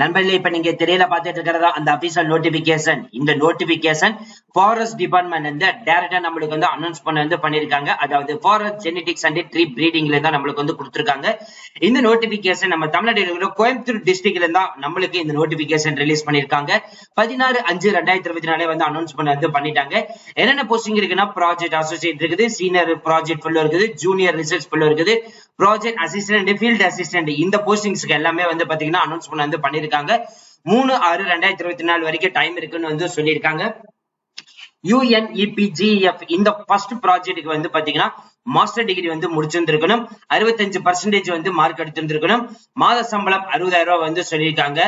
நண்பர்களே இப்ப நீங்க திரையில பாத்துட்டு இருக்கிறதா அந்த அபிஷியல் நோட்டிபிகேஷன் இந்த நோட்டிபிகேஷன் ஃபாரஸ்ட் டிபார்ட்மெண்ட் வந்து டைரக்டா நம்மளுக்கு வந்து அனௌன்ஸ் பண்ண வந்து பண்ணிருக்காங்க. அதாவது ஃபாரஸ்ட் ஜெனடிக்ஸ் அண்ட் ட்ரீ பிரீடிங்ல தான் நம்மளுக்கு வந்து கொடுத்துருக்காங்க. இந்த நோட்டிபிகேஷன் நம்ம தமிழ்நாடு கோயம்புத்தூர் டிஸ்ட்ரிக்ட்ல தான் நம்மளுக்கு இந்த நோட்டிபிகேஷன் ரிலீஸ் பண்ணிருக்காங்க. பதினாறு அஞ்சு ரெண்டாயிரத்தி இருபத்தி நாலே வந்து அனௌன்ஸ் பண்ண வந்து பண்ணிட்டாங்க. என்னென்ன போஸ்டிங் இருக்குன்னா ப்ராஜெக்ட் அசோசியேட் இருக்குது சீனியர் ப்ராஜெக்ட் ஃபுல்லோ இருக்குது ஜூனியர் ரிசர்ச் ஃபுல்லோ இருக்குது ப்ராஜெக்ட் அசிஸ்டன்ட் ஃபீல்ட் அசிஸ்டன்ட் இந்த போஸ்டிங்ஸ்க்கு எல்லாமே வந்து பாத்தீங்கன்னா அனௌன்ஸ் பண்ண வந்து பண்ணிருக்காங்க மூணு ஆறு ரெண்டாயிரத்தி இருபத்தி நாலு வரைக்கும் டைம் இருக்குன்னு வந்து சொல்லியிருக்காங்க. யூஎன்இபிஜிஎஃப் இந்த ஃபர்ஸ்ட் ப்ராஜெக்ட்டுக்கு வந்து பாத்தீங்கன்னா மாஸ்டர் டிகிரி வந்து முடிச்சிருந்திருக்கணும். அறுபத்தஞ்சு பர்சன்டேஜ் வந்து மார்க் எடுத்திருந்திருக்கணும். மாத சம்பளம் அறுபதாயிரம் ரூபாய் வந்து சொல்லியிருக்காங்க.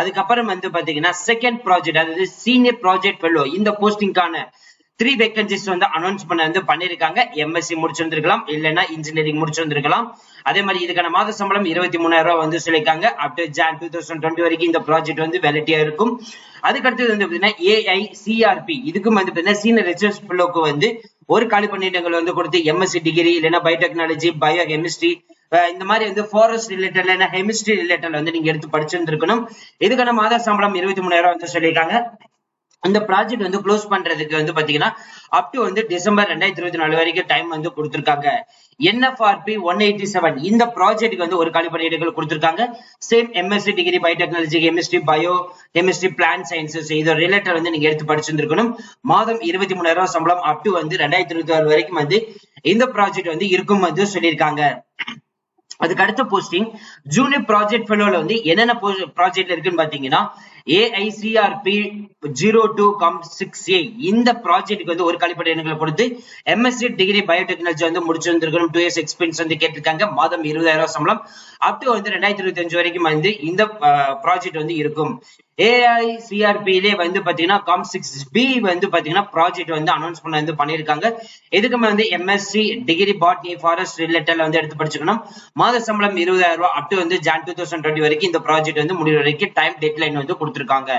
அதுக்கப்புறம் வந்து பாத்தீங்கன்னா செகண்ட் ப்ராஜெக்ட் அதாவது சீனியர் ப்ராஜெக்ட் ஃபெல்லோ இந்த போஸ்டிங்கான த்ரீ வேகன்சிஸ் வந்து அனௌன்ஸ் பண்ண வந்து பண்ணிருக்காங்க. எம்எஸ்சி முடிச்சிருந்திருக்கலாம் இல்லைன்னா இன்ஜினியரிங் முடிச்சிருந்திருக்கலாம். அதே மாதிரி இதுக்கான மாத சம்பளம் இருபத்தி மூணாயிரம் ரூபாய் வந்து சொல்லியிருக்காங்க. Up to June two thousand twenty வரைக்கும் இந்த ப்ராஜெக்ட் வந்து வெரைட்டியா இருக்கும். அதுக்கடுத்தது வந்து பாத்தீங்கன்னா ஏஐ சிஆர்பி இதுக்கும் வந்து பாத்தீங்கன்னா சீனியர் ரிசர்ச் ஃபெல்லோக்கு வந்து ஒரு காலி பணியிடங்கள் வந்து கொடுத்து எம்எஸ்சி டிகிரி இல்லைன்னா பயோடெக்னாலஜி பயோ கெமிஸ்ட்ரி இந்த மாதிரி வந்து ஃபாரஸ்ட் ரிலேட்டட் இல்லைன்னா கெமிஸ்ட்ரி ரிலேட்டட் வந்து நீங்க எடுத்து படிச்சிருந்திருக்கணும். இதுக்கான மாத சம்பளம் இருபத்தி மூணாயிரம் வந்து சொல்லியிருக்காங்க. அந்த ப்ராஜெக்ட் வந்து க்ளோஸ் பண்றதுக்கு வந்து பாத்தீங்கன்னா அப் டு வந்து டிசம்பர் ரெண்டாயிரத்தி இருபத்தி நாலு வரைக்கும் டைம் வந்து கொடுத்துருக்காங்க. என்எஃப்ஆர்பி ஒன் எயிட்டி செவன் இந்த ப்ராஜெக்ட்டுக்கு வந்து ஒரு காலி பணியிடங்கள் கொடுத்துருக்காங்க. Same MSc degree biotechnology chemistry bio chemistry plant sciences இதோ ரிலேட்டட் வந்து நீங்க எடுத்து படிச்சிருந்திருக்கணும். மாதம் இருபத்தி மூணாயிரம் சம்பளம் அப் டு வந்து ரெண்டாயிரத்தி இருபத்தி ஆறு வரைக்கும் வந்து இந்த ப்ராஜெக்ட் வந்து இருக்கும் வந்து சொல்லியிருக்காங்க. அதுக்கு அடுத்த போஸ்டிங் ஜூனியர் ப்ராஜெக்ட் ஃபெலோல வந்து என்னென்ன ப்ராஜெக்ட் இருக்குன்னு பாத்தீங்கன்னா AICRP zero two cum six A இந்த ப்ராஜெக்ட்டுக்கு வந்து ஒரு கழிப்படை எண்களை கொடுத்து எம்எஸ்சி டிகிரி பயோடெக்னாலஜி வந்து முடிச்சிருந்திருக்கணும். டூ இயர்ஸ் எக்ஸ்பீரியன்ஸ் வந்து கேட்டிருக்காங்க. மாதம் இருபதாயிரம் சம்பளம். அப் டு வந்து ரெண்டாயிரத்தி இருபத்தி அஞ்சு வரைக்கும் வந்து இந்த ப்ராஜெக்ட் வந்து இருக்கும். ஏஐசிஆர்பிலே வந்து பாத்தீங்கன்னா காம் சிக்ஸ் பி வந்து பாத்தீங்கன்னா ப்ராஜெக்ட் வந்து அனௌன்ஸ் பண்ண வந்து பண்ணியிருக்காங்க. எதுக்குமே வந்து MSc degree botany forest related வந்து எடுத்து படிச்சுக்கணும். மாத சம்பளம் இருபதாயிரம் ரூபாய். அப் டு வந்து ஜான் டூ தௌசண்ட் டுவெண்ட்டி வரைக்கும் இந்த ப்ராஜெக்ட் வந்து முடிவு வரைக்கும் டைம் டெட்லைன் வந்து கொடுத்துருக்காங்க.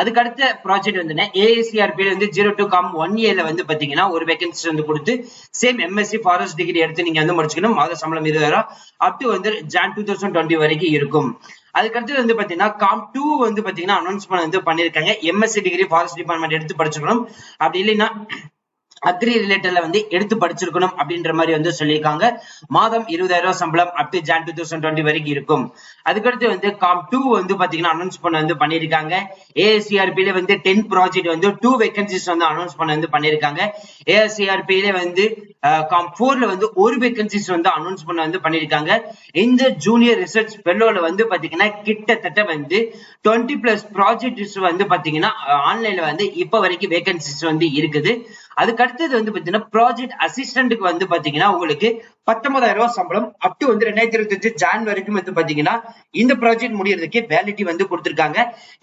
அதுக்கு அடுத்த ப்ராஜெக்ட் வந்து ஏஐசிஆர்பி வந்து ஜீரோ டூ காம் ஒன் இயர்ல வந்து பாத்தீங்கன்னா ஒரு வேகன்சி வந்து கொடுத்து சேம் எம்எஸ்சி ஃபாரஸ்ட் டிகிரி எடுத்து நீங்க வந்து முடிச்சுக்கணும். மாத சம்பளம் இருபதாயிரம் அப் டு வந்து ஜான் டூ தௌசண்ட் டுவெண்ட்டி வரைக்கும் இருக்கும். அதுக்கடுத்து வந்து பாத்தீங்கன்னா காம் டூ வந்து பாத்தீங்கன்னா அனௌன்ஸ் வந்து பண்ணிருக்காங்க எம்எஸ்சி டிகிரி ஃபாரஸ்ட் டிபார்ட்மெண்ட் எடுத்து படிச்சுக்கணும். அப்படி இல்லைன்னா அக்ரி ரிலேட்டட்ல வந்து எடுத்து படிச்சிருக்கணும் அப்படின்ற மாதிரி வந்து சொல்லியிருக்காங்க. மாதம் இருபதாயிரம் சம்பளம் up to June two thousand twenty வரைக்கும் இருக்கும். அதுக்கடுத்து வந்து காம் டூ வந்து பாத்தீங்கன்னா அனௌன்ஸ் பண்ண வந்து பண்ணியிருக்காங்க. ஏஎஸ்சிஆர்பியில வந்து டென் ப்ராஜெக்ட் வந்து டூ வேகன்சிஸ் வந்து அனௌன்ஸ் பண்ண வந்து பண்ணியிருக்காங்க. ஏஎஸ்சிஆர்பியில வந்து காம் ஃபோர்ல வந்து ஒரு வேகன்சிஸ் வந்து அனௌன்ஸ் பண்ண வந்து பண்ணியிருக்காங்க. இந்த ஜூனியர் ரிசர்ச் ஃபெல்லோல வந்து பாத்தீங்கன்னா கிட்டத்தட்ட வந்து டுவெண்ட்டி பிளஸ் ப்ராஜெக்ட்ஸ் வந்து பாத்தீங்கன்னா ஆன்லைன்ல வந்து இப்ப வரைக்கும் வேகன்சிஸ் வந்து இருக்குது. அதுக்கு அடுத்தது வந்து பாத்தீங்கன்னா ப்ராஜெக்ட் அசிஸ்டன்ட்டுக்கு வந்து பாத்தீங்கன்னா உங்களுக்கு பத்தொன்பதாயிரம் ரூபாய் சம்பளம் அப் டு வந்து ரெண்டாயிரத்தி இருபத்தி அஞ்சு ஜான் வரைக்கும் வந்து பாத்தீங்கன்னா இந்த ப்ராஜெக்ட் முடியறதுக்கு வேலிட்டி வந்து கொடுத்திருக்காங்க.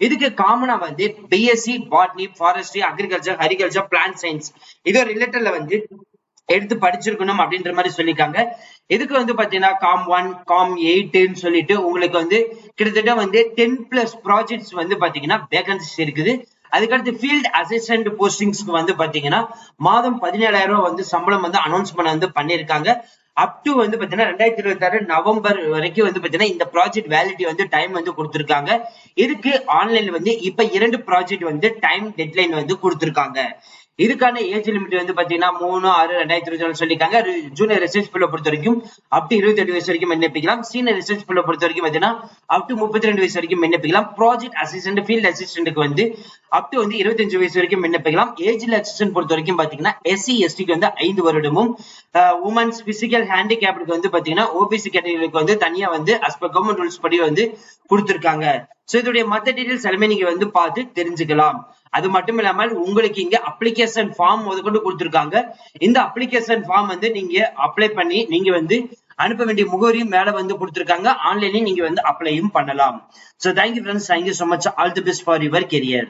இதுக்கு காமனா வந்து BSc botany forestry agriculture horticulture plant science இதோ ரிலேட்டட்ல வந்து எடுத்து படிச்சிருக்கணும் அப்படின்ற மாதிரி சொல்லியிருக்காங்க. இதுக்கு வந்து பாத்தீங்கன்னா காம் ஒன் காம் எயிட்னு சொல்லிட்டு உங்களுக்கு வந்து கிட்டத்தட்ட வந்து டென் பிளஸ் ப்ராஜெக்ட்ஸ் வந்து பாத்தீங்கன்னா வேகன்சிஸ் இருக்குது. அதுக்கடுத்து ஃபீல்ட் அசிஸ்டன்ட் போஸ்டிங்ஸ்க்கு வந்து பாத்தீங்கன்னா மாதம் பதினேழாயிரம் ரூபாய் வந்து சம்பளம் வந்து அனௌன்ஸ் பண்ண வந்து பண்ணிருக்காங்க அப் டு வந்து பாத்தீங்கன்னா ரெண்டாயிரத்தி இருபத்தி ஆறு நவம்பர் வரைக்கும் வந்து பாத்தீங்கன்னா இந்த ப்ராஜெக்ட் வேலிட்டி வந்து டைம் வந்து கொடுத்துருக்காங்க. இதுக்கு ஆன்லைன்ல வந்து இப்ப இரண்டு ப்ராஜெக்ட் வந்து டைம் டெட்லைன் வந்து கொடுத்துருக்காங்க. இதுக்கான ஏஜ் லிமிட் வந்து பாத்தீங்கன்னா மூணு ஆறு ரெண்டாயிரத்தி இருபத்தி நாலு சொல்லியிருக்காங்க. ஜூனியர் ரிசர்ச் பிள்ளை பொறுத்த வரைக்கும் அப் டு இருபத்தி எட்டு வயசு வரைக்கும் விண்ணப்பிக்கலாம். சீனியர் ரிசர்ச் பிள்ளை பொறுத்த வரைக்கும் பாத்தீங்கன்னா அப் டு முப்பத்தி ரெண்டு வயசு வரைக்கும் விண்ணப்பிக்கலாம். ப்ராஜெக்ட் அசிஸ்டன்ட் ஃபீல்ட் அசிஸ்டன்ட்க்கு வந்து அப் டு வந்து இருபத்தஞ்சு வயசு வரைக்கும் விண்ணப்பிக்கலாம். ஏஜ் அசிஸ்டன்ட் பொறுத்த வரைக்கும் பாத்தீங்கன்னா எஸ்சி எஸ்டிக்கு வந்து ஐந்து வருடமும் உமன்ஸ் பிசிக்கல் ஹேண்டிகேப்டுக்கு வந்து பாத்தீங்கன்னா ஓபிசி கேட்டகரிக்கு வந்து தனியா வந்து அஸ் பர் கவர்மெண்ட் ரூல்ஸ் படி வந்து கொடுத்திருக்காங்க. சோ இதோடைய மத்த டீடைல்ஸ் எல்லாமே நீங்க வந்து பார்த்து தெரிஞ்சுக்கலாம். அது மட்டும் இல்லாமல் உங்களுக்கு இங்க அப்ளிகேஷன் ஃபார்ம் முதற்கொண்டு கொடுத்துருக்காங்க. இந்த அப்ளிகேஷன் ஃபார்ம் வந்து நீங்க அப்ளை பண்ணி நீங்க வந்து அனுப்ப வேண்டிய முகவரியும் மேல வந்து கொடுத்துருக்காங்க. ஆன்லைன்லயும் நீங்க வந்து அப்ளையும் பண்ணலாம். So thank you friends thank you so much all the best for your career